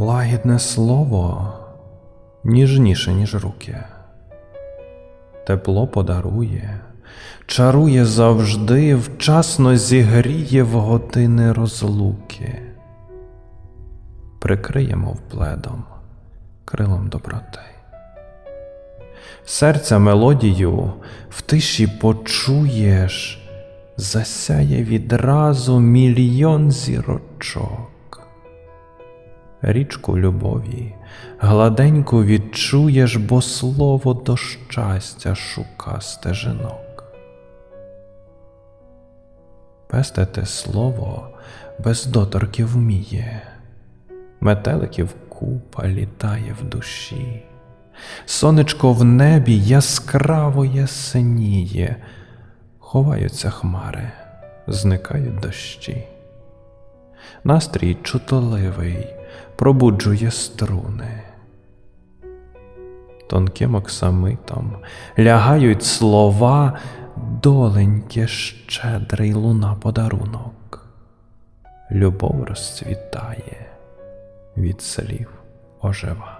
Лагідне слово ніжніше, ніж руки. Тепло подарує, чарує завжди, вчасно зігріє в години розлуки. Прикриємо пледом, крилом доброти. Серця мелодію в тиші почуєш, засяє відразу мільйон зірочок. Річку любові гладенько відчуєш, бо слово до щастя шука стежинок. Пестити слово без доторків вміє, метеликів купа літає в душі. Сонечко в небі яскраво ясеніє, ховаються хмари, зникають дощі. Настрій чутоливий пробуджує струни. Тонким оксамитом лягають слова, доленьке щедрий луна подарунок. Любов розцвітає, від слів ожива.